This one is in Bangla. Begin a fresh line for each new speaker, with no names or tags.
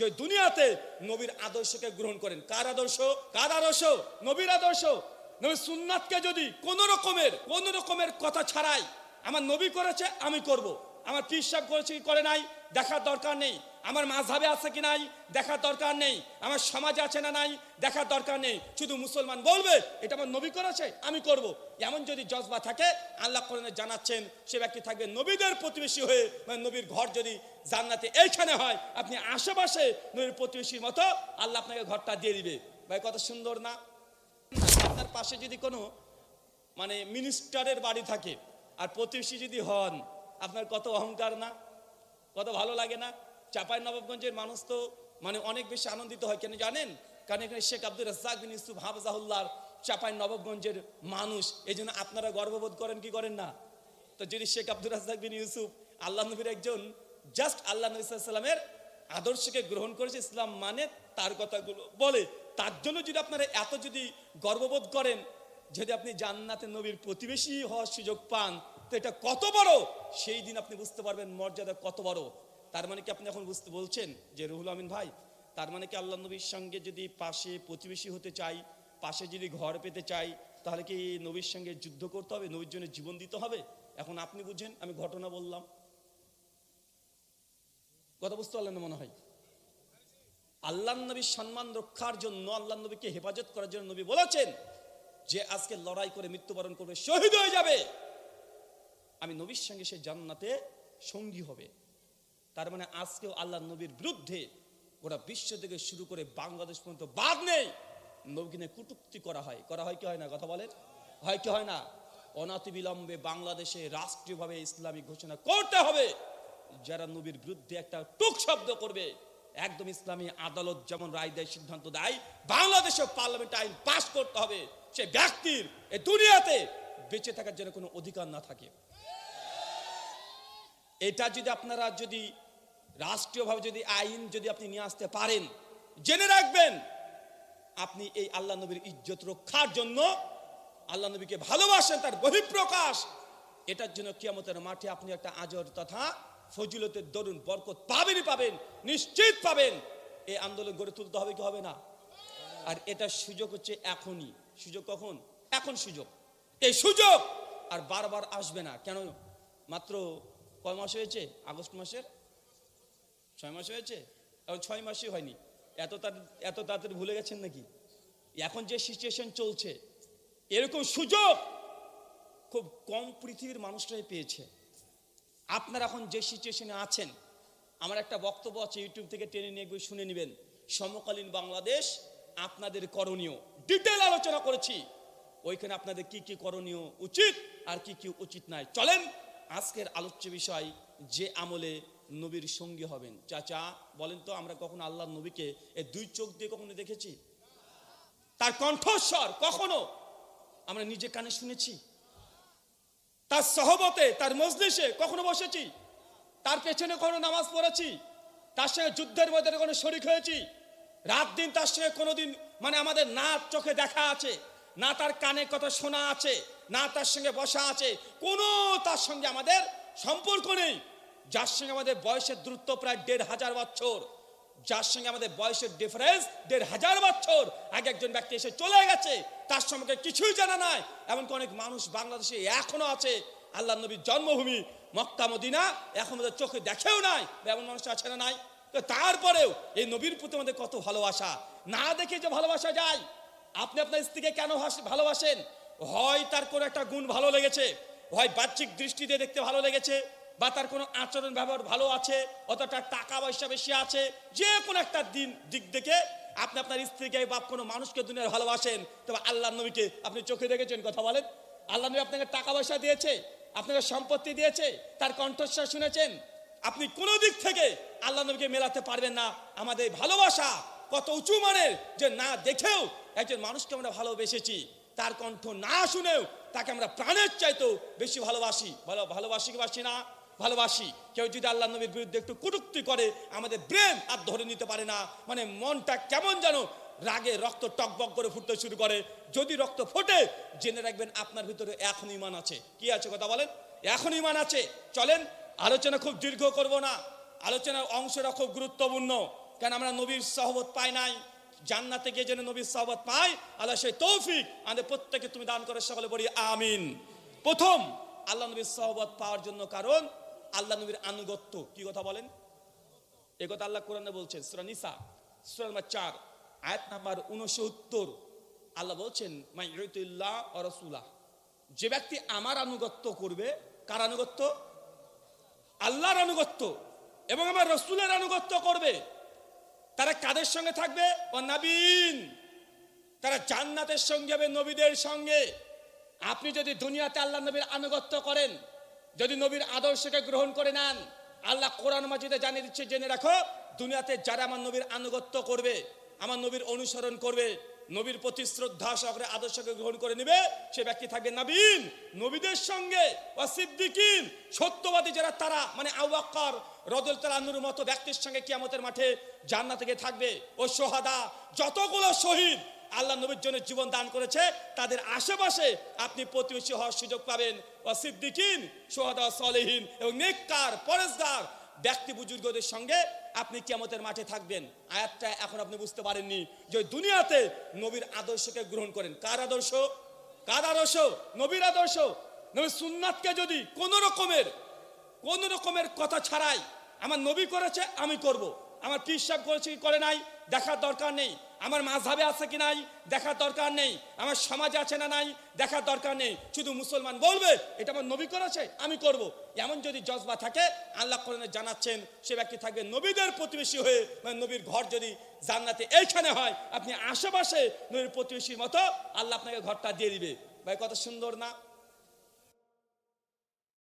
যে দুনিয়াতে নবীর আদর্শকে গ্রহণ করেন। কার আদর্শ? কার আদর্শ? নবীর আদর্শ। নবীর সুন্নাতকে যদি কোন রকমের কোন রকমের কথা ছাড়াই, আমার নবী করেছে, আমি করব। আমার পীর সাহেব করেছে করে নাই? দেখার দরকার নেই। আমার মাঝাবে আছে কি নাই, দেখার দরকার নেই। আমার সমাজে আছে না নাই, দেখার দরকার নেই। শুধু মুসলমান বলবে, এটা আমার নবী করেছে, আমি করব। এমন যদি জজবা থাকে, আল্লাহ কোরআনে জানাচ্ছেন, সে ব্যক্তি থাকবে নবীদের প্রতিবেশী হয়ে মানে নবীর ঘর যদি জান্নাতে এইখানে হয়, আপনি আশেপাশে নবীর প্রতিবেশীর মতো আল্লাহ আপনাকে ঘরটা দিয়ে দিবে। ভাই কত সুন্দর না? আপনার পাশে যদি কোনো মানে মিনিস্টারের বাড়ি থাকে, আর প্রতিবেশী যদি হন, আপনার কত অহংকার না? কত ভালো লাগে না? চাপাই নবাবগঞ্জের মানুষ তো মানে অনেক বেশি আনন্দিত হয়। কেন জানেন? কারণ এখানে শেখ আব্দুল রাজ্জাক বিন ইউসুফ হাফজাহুল্লাহর চাপাই নবাবগঞ্জের মানুষ। এই জন্য আপনারা গর্ববোধ করেন কি করেন না? তো যদি শেখ আব্দুল রাজ্জাক বিন ইউসুফ আল্লাহ নবীর একজন জাস্ট আল্লাহ নবী সাল্লামের আদর্শকে গ্রহণ করেছে ইসলাম মানে তার কথাগুলো বলে। তার জন্য যদি আপনারা এত যদি গর্ববোধ করেন, যদি আপনি জান্নাতে নবীর প্রতিবেশী হওয়ার সুযোগ পান তো এটা কত বড়? সেই দিন আপনি বুঝতে পারবেন মর্যাদা কত বড়। তার মানে কি আপনি এখন বুঝতে বলছেন যে রুহুল আমিন ভাই, তার মানে কি আল্লাহ নবীর সঙ্গে যদি পাশে প্রতিবেশী হতে চাই, পাশে যদি ঘর পেতে চাই, তাহলে কি নবীর সঙ্গে যুদ্ধ করতে হবে? নবীর জন্য জীবন দিতে হবে? এখন আপনি বুঝেন, আমি ঘটনা বললাম। কথা বুঝতে পারলেন মনে হয়? আল্লাহ নবীর সম্মান রক্ষার জন্য, আল্লাহ নবীকে হেফাজত করার জন্য নবী বলেছেন যে, আজকে লড়াই করে মৃত্যুবরণ করবে, শহীদ হয়ে যাবে। আমি নবীর সঙ্গে সে জান্নাতে সঙ্গী হবে। তার মানে আজকেও আল্লাহ নবীর বিরুদ্ধে গোটা বিশ্ব থেকে শুরু করে বাংলাদেশ পর্যন্ত বাদ নেই, নবীকে কুটুক্তি করা হয়। করা হয় কি হয় না? কথা বলেন। হয় কি হয় না? অনাতিবিলম্বে বাংলাদেশে রাষ্ট্রীয়ভাবে ইসলামিক ঘোষণা করতে হবে। যারা নবীর বিরুদ্ধে একটা টুক শব্দ করবে, একদম ইসলামী আদালত যেমন রায় দেয়, সিদ্ধান্ত দেয় বাংলাদেশে পার্লামেন্ট আইন পাশ করতে হবে। সে ব্যক্তির এই দুনিয়াতে বেঁচে থাকার জন্য কোনো অধিকার না থাকে। এটা যদি আপনারা যদি রাষ্ট্রীয়ভাবে যদি আইন যদি আপনি নিয়ে আসতে পারেন, জেনে রাখবেন, আপনি এই আল্লাহ নবীর ইজ্জত রক্ষার জন্য আল্লাহ নবীকে ভালোবাসেন, তার বহিঃপ্রকাশ। এটার জন্য কিয়ামতের মাঠে আপনি একটা আজর তথা ফজিলতের দরুন বরকত পাবেনই পাবেন, নিশ্চিত পাবেন। এই আন্দোলন গড়ে তুলতে হবে কি হবে না? আর এটার সুযোগ হচ্ছে এখনই। সুযোগ কখন? এখন সুযোগ। এই সুযোগ আর বারবার আসবে না। কেন? মাত্র কয় মাস হয়েছে? আগস্ট মাসের? ছয় মাস হয়েছে? এখন ছয় মাসই হয়নি। এত তাড়া- এত তাড়াতাড়ি ভুলে গেছেন নাকি? এখন যে সিচুয়েশন চলছে, এরকম সুযোগ খুব কম পৃথিবীর মানুষরাই পেয়েছে। আপনারা এখন যে সিচুয়েশনে আছেন, আমার একটা বক্তব্য আছে ইউটিউব থেকে টেনে নিয়ে গিয়ে শুনে নেবেন। সমকালীন বাংলাদেশ আপনাদের করণীয়। ডিটেল আলোচনা করেছি। ওইখানে আপনাদের কি কি করণীয় উচিত আর কি কি উচিত নাই। চলেন আজকের আলোচ্য বিষয়, যে আমলে নবীর সঙ্গী হবেন। চাচা, বলেন তো, আমরা কখনো আল্লাহ নবীকে এই দুই চোখ দিয়ে কখনো দেখেছি? তার কণ্ঠস্বর কখনো? আমরা নিজে কানে শুনেছি। তার সহবতে, তার মজলিসে কখনো বসেছি? তার পেছনে কখনো নামাজ পড়েছি? তার সঙ্গে যুদ্ধের মধ্যে কোনো শরিক হয়েছি? রাত দিন তার সঙ্গে কোনোদিন মানে আমাদের না চোখে দেখা আছে, না তার কানে কথা শোনা আছে না তার সঙ্গে বসা আছে, কোনো তার সঙ্গে আমাদের সম্পর্ক নেই। যার সঙ্গে আমাদের বয়সের দূরত্ব প্রায় দেড় হাজার বছর। যার সঙ্গে আমাদের বয়সের ডিফারেন্স দেড় হাজার বছর। আগে একজন ব্যক্তি এসে চলে গেছে, তার সম্পর্কে কিছুই জানা নাই। এমনকি অনেক মানুষ বাংলাদেশে এখনও আছে। আল্লাহ নবীর জন্মভূমি মক্কা, মদিনা, এখন আমাদের চোখে দেখেও নাই এমন মানুষ আছে না নাই। তো তারপরেও এই নবীর প্রতি আমাদের কত ভালোবাসা। না দেখে যে ভালোবাসা যায়, আপনি আপনার স্ত্রীকে কেন ভালোবাসেন? হয় তার কোনো একটা গুণ ভালো লেগেছে, হয় বাহ্যিক দৃষ্টিতে দেখতে ভালো লেগেছে, বা তার কোনো আচরণ ব্যবহার ভালো আছে, অথবা তার টাকা পয়সা বেশি আছে, যে কোনো একটা দিন দিক দেখে আপনি আপনার স্ত্রীকে বা কোনো মানুষকে দুনিয়ার ভালোবাসেন, তবে আল্লাহ নবীকে আপনি চোখে দেখেছেন, কথা বলেন। আল্লাহ নবী আপনাকে টাকা পয়সা দিয়েছে, আপনাকে সম্পত্তি দিয়েছে, তার কণ্ঠস্বর শুনেছেন। আপনি কোনো দিক থেকে আল্লাহ নবীকে মেলাতে পারবেন না। আমাদের ভালোবাসা কত উঁচু মানের যে না দেখেও একজন মানুষকে আমরা ভালোবেসেছি। তার কণ্ঠ না শুনেও তাকে আমরা প্রাণের চাইতেও বেশি ভালোবাসি। ভালো ভালোবাসি বাসি না? ভালোবাসি। কেউ যদি আল্লাহ নবীর বিরুদ্ধে একটু কটুক্তি করে, আমাদের ব্রেন আর ধরে নিতে পারে না। মানে মনটা কেমন যেন রাগে রক্ত টকবক করে ফুটতে শুরু করে। যদি রক্ত ফোটে, জেনে রাখবেন আপনার ভিতরে এখন ইমান আছে। কি আছে কথা বলেন? এখন ইমান আছে। চলেন, আলোচনা খুব দীর্ঘ করব না। আলোচনার অংশটা খুব গুরুত্বপূর্ণ। কেন আমরা নবীর সহবত পাই নাই? জান্নাতে গিয়ে যেন নবীর সহবত পাই আল্লাহ সেই তৌফিক আমাদের প্রত্যেকে তুমি দান করে সকলে বলি আমিন। প্রথম, আল্লাহ নবীর সহবত পাওয়ার জন্য কারণ আল্লাহ নবীর আনুগত্য। কি কথা বলেন? এ কথা আল্লাহ কোরআনে বলছেন, সূরা নিসা, সূরা নাম্বার 4 আয়াত নাম্বার 69 আল্লাহ বলছেন, মাই ইউতিল্লাহ ওয়া রাসূলা যে ব্যক্তি আমার আনুগত্য করবে, কার আনুগত্য? আল্লাহর আনুগত্য এবং আমার রসুলের আনুগত্য করবে। তারা কাদের সঙ্গে থাকবে? ও নাবিন তারা জান্নাতের সঙ্গে হবে, নবীদের সঙ্গে। আপনি যদি দুনিয়াতে আল্লাহ নবীর আনুগত্য করেন, যদি নবীর আদর্শকে গ্রহণ করে নেন, আল্লাহ কোরআন মাজিদে জানিয়ে দিচ্ছে, জেনে রাখো, দুনিয়াতে যারা আমার নবীর আনুগত্য করবে, আমার নবীর অনুসরণ করবে নবীর প্রতি শ্রদ্ধা সহকারে আদর্শকে গ্রহণ করে নেবে, সে ব্যক্তি থাকবে নবীন নবীদের সঙ্গে অসিদ্দিকিন সত্যবাদী যারা, তারা মানে আউয়াক্কর রদুল তালানুর মতো ব্যক্তির সঙ্গে কিয়ামতের মাঠে জান্নাত থেকে থাকবে। ও সোহাদা, যতগুলো শহীদ আল্লাহ নবীর জন্য জীবন দান করেছে, তাদের আশেপাশে আপনি প্রতিবেশী হওয়ার সুযোগ পাবেন। ও সিদ্দিকিন, সোহাদা সলেহীন এবং নেককার পরেশদার ব্যক্তি বুজুর্গদের সঙ্গে আপনি কেমতের মাঠে থাকবেন। আয়াতটা এখন আপনি বুঝতে পারেননি যে দুনিয়াতে নবীর আদর্শকে গ্রহণ করেন। কার আদর্শ? কার আদর্শ? নবীর আদর্শ। নবীর সুন্নাতকে যদি কোন রকমের কোন রকমের কথা ছাড়াই আমার নবী করেছে, আমি করব। আমার সাহেব করেছে, কি করে নাই, দেখার দরকার নেই। আমার মাঝাবে আছে কি নাই? দেখার দরকার নেই। আমার সমাজে আছে না নাই? দেখার দরকার নেই। শুধু মুসলমান বলবে, এটা আমার নবী করেছে, আমি করব। এমন যদি জজবা থাকে, আল্লাহ কোরআনে জানাচ্ছেন, সে ব্যক্তি থাকবে নবীদের প্রতিবেশী হয়ে মানে নবীর ঘর যদি জান্নাতে এইখানে হয়, আপনি আশেপাশে নবীর প্রতিবেশীর মতো আল্লাহ আপনাকে ঘরটা দিয়ে দিবে। ভাই কত সুন্দর না?